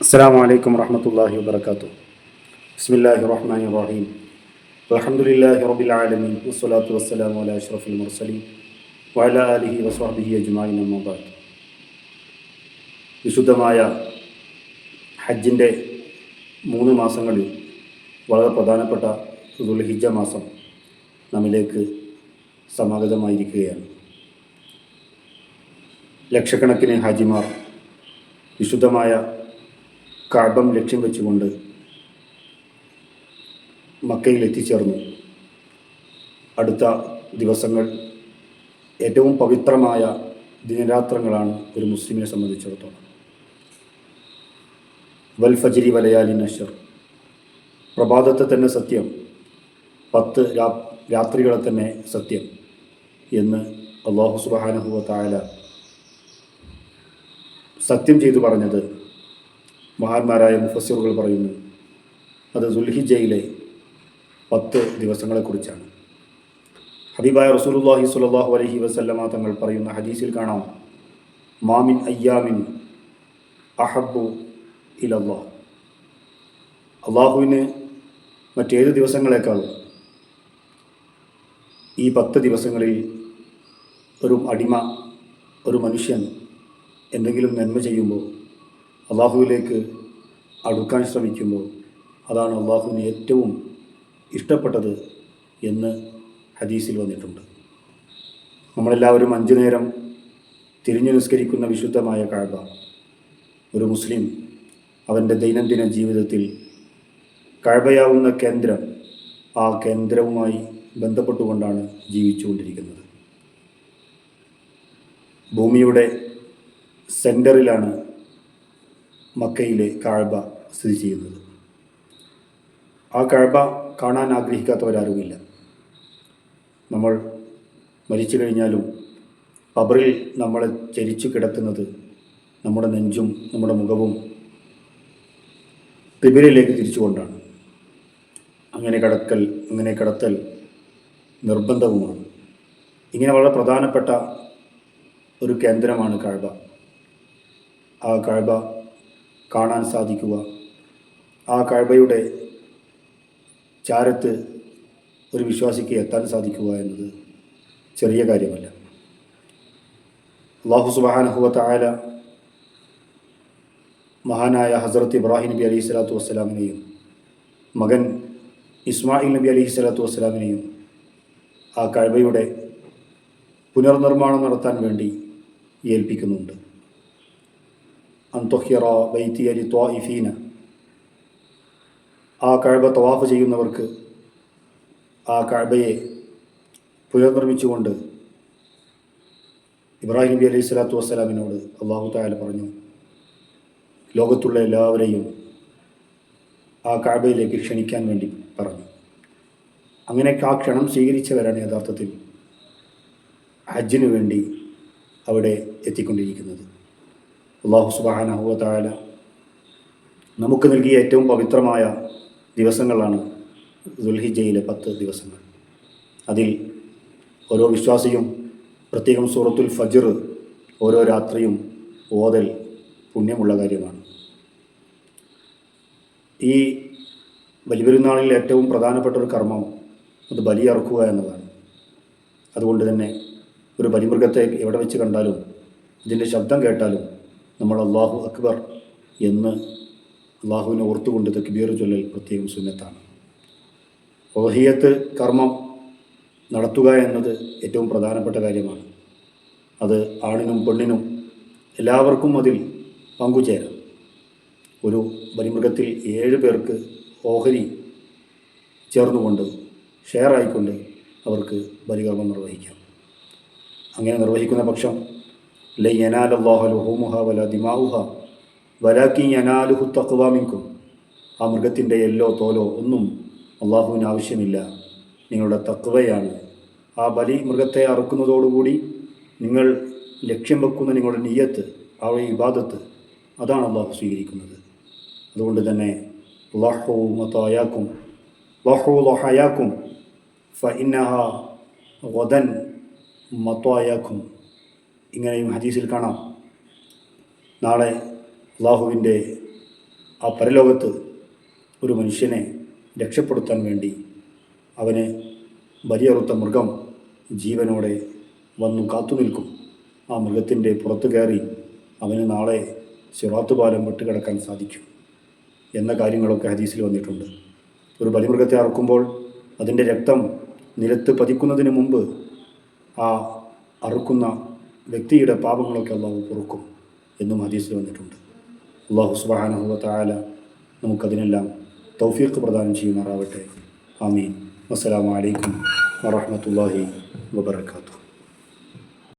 അസ്സാം വലൈക്കും വർഹമത്തല്ലാഹി വാത്തു ബിസ്മില്ലാഹി റഹ്മാൻ റഹീം അലഹമുല്ലാഹി റബിൽ ആലമീൻ. വസ്സലാത്തു വസ്സലാം വല അഷ്റഫുൽ മുർസലീം വല അലിഹി വസ്വാബിഹി അജ്മായിൻ അമ്മാബാദ് വിശുദ്ധമായ ഹജ്ജിന്റെ മൂന്ന് മാസങ്ങളിൽ വളരെ പ്രധാനപ്പെട്ട ദുൽഹിജ മാസം നമ്മിലേക്ക് സമാഗതമായിരിക്കുകയാണ്. ലക്ഷക്കണക്കിന് ഹാജിമാർ വിശുദ്ധമായ കാബം ലക്ഷ്യം വെച്ചുകൊണ്ട് മക്കയിൽ എത്തിച്ചേർന്നു അടുത്ത ദിവസങ്ങൾ ഏറ്റവും പവിത്രമായ ദിനരാത്രങ്ങളാണ് ഒരു മുസ്ലിമിനെ സംബന്ധിച്ചിടത്തോളം. വൽ ഫജിരി വലയാലി നഷർ പ്രഭാതത്തെ തന്നെ സത്യം പത്ത് രാ രാത്രികളെ തന്നെ സത്യം എന്ന് അള്ളാഹു സുബാനഹുവ തായാല സത്യം ചെയ്തു പറഞ്ഞത് മഹാന്മാരായ മുഫസ്സിറുകൾ പറയുന്നു അത് സുൽഹിജയിലെ പത്ത് ദിവസങ്ങളെക്കുറിച്ചാണ്. ഹബീബായ റസൂലുള്ളാഹി സ്വല്ലല്ലാഹു അലൈഹി വസല്ലമ തങ്ങൾ പറയുന്ന ഹദീസിൽ കാണാം മാമിൻ അയ്യാമിൻ അഹബ്ബു ഇലല്ലാഹ്. അള്ളാഹുവിന് മറ്റേത് ദിവസങ്ങളെക്കാളും ഈ പത്ത് ദിവസങ്ങളിൽ ഒരു അടിമ ഒരു മനുഷ്യൻ എന്തെങ്കിലും നന്മ ചെയ്യുമ്പോൾ അള്ളാഹുവിലേക്ക് അടുക്കാൻ ശ്രമിക്കുമ്പോൾ അതാണ് അള്ളാഹുവിന് ഏറ്റവും ഇഷ്ടപ്പെട്ടത് എന്ന് ഹദീസിൽ വന്നിട്ടുണ്ട്. നമ്മളെല്ലാവരും അഞ്ചു നേരം തിരിഞ്ഞു നിസ്കരിക്കുന്ന വിശുദ്ധമായ കാഴ്ച. ഒരു മുസ്ലിം അവന്റെ ദൈനംദിന ജീവിതത്തിൽ കഴവയാവുന്ന കേന്ദ്രം ആ കേന്ദ്രവുമായി ബന്ധപ്പെട്ടുകൊണ്ടാണ് ജീവിച്ചുകൊണ്ടിരിക്കുന്നത്. ഭൂമിയുടെ സെന്ററിലാണ് മക്കയിലെ കാഴ്ബ സ്ഥിതി ചെയ്യുന്നത്. ആ കഴബ കാണാൻ ആഗ്രഹിക്കാത്തവരാരുമില്ല. നമ്മൾ മരിച്ചു കഴിഞ്ഞാലും കബറിൽ നമ്മളെ ചരിച്ചു കിടത്തുന്നത് നമ്മുടെ നെഞ്ചും നമ്മുടെ മുഖവും തിബിരയിലേക്ക് തിരിച്ചുകൊണ്ടാണ്. അങ്ങനെ കടക്കൽ അങ്ങനെ കടത്തൽ നിർബന്ധവുമാണ്. ഇങ്ങനെ വളരെ പ്രധാനപ്പെട്ട ഒരു കേന്ദ്രമാണ് കഴബ. ആ കാഴ്ബ കാണാൻ സാധിക്കുക. ആ കാഴ്ബയുടെ ചാരത്ത് ഒരു വിശ്വാസിക്ക് എത്താൻ സാധിക്കുക എന്നത് ചെറിയ കാര്യമല്ല. അള്ളാഹു സുബാനഹുവത്ത ആല മഹാനായ ഹസ്രത്ത് ഇബ്രാഹിം നബി അലൈഹി സ്വലാത്തു വസ്സലാമിനെയും മകൻ ഇസ്മായിൽ നബി അലൈഹി സ്വലാത്തു വസ്സലാമിനെയും ആ കഴിവയുടെ പുനർനിർമ്മാണം നടത്താൻ വേണ്ടി ഏൽപ്പിക്കുന്നുണ്ട്. അന്തൊഹിറ ബൈത്തി അലി ത്വാഇഫീന ആ കഴബ തവാഫ് ചെയ്യുന്നവർക്ക് ആ കഴബയെ പുനർനിർമ്മിച്ചുകൊണ്ട് ഇബ്രാഹിം നബി അലൈഹി സ്വലാത്തു വസ്സലാമിനോട് അള്ളാഹു തായാല പറഞ്ഞു ലോകത്തുള്ള എല്ലാവരെയും ആ കാബയിലേക്ക് ക്ഷണിക്കാൻ വേണ്ടി പറഞ്ഞു. അങ്ങനെ ആ ക്ഷണം സ്വീകരിച്ചവരാണ് യഥാർത്ഥത്തിൽ ഹജ്ജിനു വേണ്ടി അവിടെ എത്തിക്കൊണ്ടിരിക്കുന്നത്. അള്ളാഹു സുബാനഹുവ തായാല നമുക്ക് നൽകിയ ഏറ്റവും പവിത്രമായ ദിവസങ്ങളാണ് ദുൽഹിജയിലെ പത്ത് ദിവസങ്ങൾ. അതിൽ ഓരോ വിശ്വാസിയും പ്രത്യേകം സൂറത്തുൽ ഫജിർ ഓരോ രാത്രിയും ഓതൽ പുണ്യമുള്ള കാര്യമാണ്. ഈ ബലിപെരുന്നാളിൽ ഏറ്റവും പ്രധാനപ്പെട്ട ഒരു കർമ്മം അത് ബലിയറക്കുക എന്നതാണ്. അതുകൊണ്ട് തന്നെ ഒരു ബലിമൃഗത്തെ എവിടെ വെച്ച് കണ്ടാലും ഇതിന്റെ ശബ്ദം കേട്ടാലും നമ്മൾ അള്ളാഹു അക്ബർ എന്ന് അള്ളാഹുവിനെ ഓർത്തുകൊണ്ട് തക്ബീർ ചൊല്ലൽ പ്രത്യേകം സുന്നത്താണ്. ഓഹിയത്ത് കർമ്മം നടത്തുക എന്നത് ഏറ്റവും പ്രധാനപ്പെട്ട കാര്യമാണ്. അത് ആണിനും പെണ്ണിനും എല്ലാവർക്കും അതിൽ പങ്കുചേരാം. ഒരു ബലിമൃഗത്തിൽ ഏഴ് പേർക്ക് ഓഹരി ചേർന്നുകൊണ്ട് ഷെയർ ആയിക്കൊണ്ട് അവർക്ക് ബലികർമ്മം നിർവഹിക്കാം. അങ്ങനെ നിർവഹിക്കുന്ന പക്ഷം ലൈ യനാലല്ലാഹ ലുഹൂമുഹ വല ദിമാവുഹ വലാക്കി യനാലുഹു തക്വാമിക്കും ആ മൃഗത്തിന്റെ എല്ലോ തോലോ ഒന്നും അള്ളാഹുവിന് ആവശ്യമില്ല. നിങ്ങളുടെ തക്വയാണ്. ആ ബലി മൃഗത്തെ അറുക്കുന്നതോടുകൂടി നിങ്ങൾ ലക്ഷ്യം വെക്കുന്ന നിങ്ങളുടെ നീയത്ത് ആ ഇബാദത്ത് അതാണ് അള്ളാഹു സ്വീകരിക്കുന്നത്. അതുകൊണ്ട് തന്നെ ലഹു മത്തായാക്കും ലഹു ലഹയാക്കും ഫ ഇന്നഹ വദൻ മത്വായാക്കും ഇങ്ങനെയും ഹദീസിൽ കാണാം. നാളെ അള്ളാഹുവിന്റെ ആ പരലോകത്ത് ഒരു മനുഷ്യനെ രക്ഷപ്പെടുത്താൻ വേണ്ടി അവന് ബലിയറുത്ത മൃഗം ജീവനോടെ വന്നു കാത്തു നിൽക്കും. ആ മൃഗത്തിന്റെ പുറത്തു കയറി അവന് നാളെ സിറാത്തുപാലം വിട്ടുകിടക്കാൻ സാധിക്കും എന്ന കാര്യങ്ങളൊക്കെ ഹദീസിൽ വന്നിട്ടുണ്ട്. ഒരു ബലിമൃഗത്തെ അറുക്കുമ്പോൾ അതിന്റെ രക്തം നിലത്ത് പതിക്കുന്നതിന് മുമ്പ് ആ അറുക്കുന്ന വ്യക്തിയുടെ പാപങ്ങളൊക്കെ അള്ളാഹു പൊറുക്കും എന്നും ഹദീസിൽ വന്നിട്ടുണ്ട്. അള്ളാഹു സുബാനഹുവ താല നമുക്കതിനെല്ലാം തൗഫീഖ് പ്രദാനം ചെയ്യുമാറാവട്ടെ. ആമീൻ. അസ്സലാമു അലൈക്കും വറഹ്മത്തുള്ളാഹി വബറകാതുഹു.